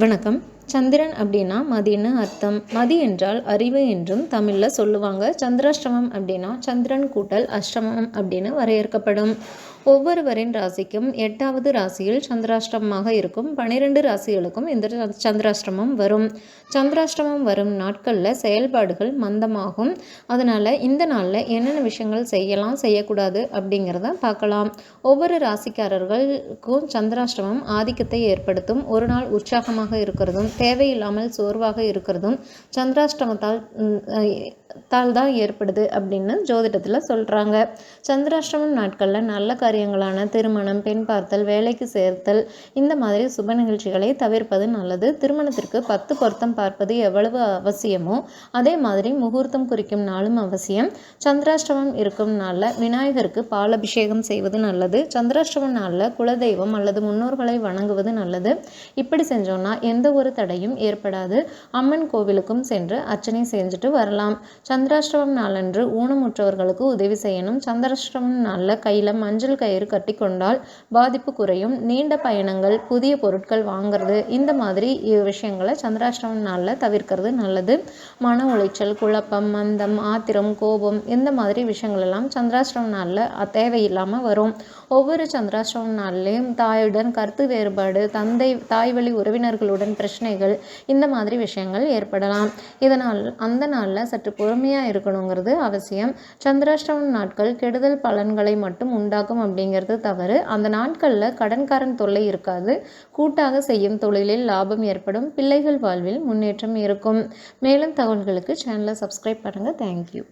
வணக்கம். சந்திரன் அப்படின்னா மதின்னு அர்த்தம்? மதி என்றால் அறிவு என்றும் தமிழில் சொல்லுவாங்க. சந்திராஷ்டமம் அப்படின்னா சந்திரன் கூட்டல் அஷ்டமம் அப்படின்னு வரையறுக்கப்படும். ஒவ்வொருவரின் ராசிக்கும் எட்டாவது ராசியில் சந்திராஷ்டமமாக இருக்கும். பனிரெண்டு ராசிகளுக்கும் இந்த சந்திராஷ்டமம் வரும். சந்திராஷ்டமம் வரும் நாட்களில் செயல்பாடுகள் மந்தமாகும். அதனால் இந்த நாளில் என்னென்ன விஷயங்கள் செய்யலாம் செய்யக்கூடாது அப்படிங்கிறத பார்க்கலாம். ஒவ்வொரு ராசிக்காரர்களுக்கும் சந்திராஷ்டமம் ஆதிக்கத்தை ஏற்படுத்தும். ஒரு நாள் உற்சாகமாக இருக்கிறதும் தேவையில்லாமல் சோர்வாக இருக்கிறதும் சந்திராஷ்டமத்தால் தால் தான் ஏற்படுது அப்படின்னு ஜோதிடத்தில் சொல்கிறாங்க சந்திராஷ்டமம் நாட்களில் நல்ல காரியங்களான திருமணம் பெண் பார்த்தல் வேலைக்கு சேர்த்தல் இந்த மாதிரி சுப நிகழ்ச்சிகளை தவிர்ப்பது நல்லது. திருமணத்திற்கு பத்து பொருத்தம் பார்ப்பது எவ்வளவு அவசியமோ அதே மாதிரி முகூர்த்தம் குறிக்கும் நாளும் அவசியம். சந்திராஷ்டமம் இருக்கும் நாளில் விநாயகருக்கு பால் அபிஷேகம் செய்வது நல்லது. சந்திராஷ்டமம் நாளில் குலதெய்வம் அல்லது முன்னோர்களை வணங்குவது நல்லது. இப்படி செஞ்சோன்னா எந்த ஒரு தடையும் ஏற்படாது. அம்மன் கோவிலுக்கும் சென்று அர்ச்சனை செஞ்சுட்டு வரலாம். சந்திராஷ்டமம் நாளன்று ஊனமுற்றவர்களுக்கு உதவி செய்யணும். சந்திராஷ்டமம் நாளில் கையில் மஞ்சள் கயிறு கட்டி கொண்டால் பாதிப்பு குறையும். நீண்ட பயணங்கள் புதிய பொருட்கள் வாங்குறது இந்த மாதிரி விஷயங்களை சந்திராஷ்டம நாளில் தவிர்க்கிறது நல்லது. மன உளைச்சல் குழப்பம் மந்தம் ஆத்திரம் கோபம் இந்த மாதிரி விஷயங்கள் எல்லாம் சந்திராஷ்டமம் நாளில் தேவையில்லாமல் வரும். ஒவ்வொரு சந்திராஷ்டம நாள்லேயும் தாயுடன் கருத்து வேறுபாடு தந்தை தாய் வழி உறவினர்களுடன் பிரச்சனைகள் இந்த மாதிரி விஷயங்கள் ஏற்படலாம். இதனால் அந்த நாளில் சற்று பொறுமையாக இருக்கணுங்கிறது அவசியம். சந்திராஷ்டம நாட்கள் கெடுதல் பலன்களை மட்டும் உண்டாக்கும் அப்படிங்கிறது தவறு. அந்த நாட்களில் கடன்காரன் தொல்லை இருக்காது. கூட்டாக செய்யும் தொழிலில் லாபம் ஏற்படும். பிள்ளைகள் வாழ்வில் முன்னேற்றம் இருக்கும். மேலும் தகவல்களுக்கு சேனலை சப்ஸ்கிரைப் பண்ணுங்கள் தேங்க்யூ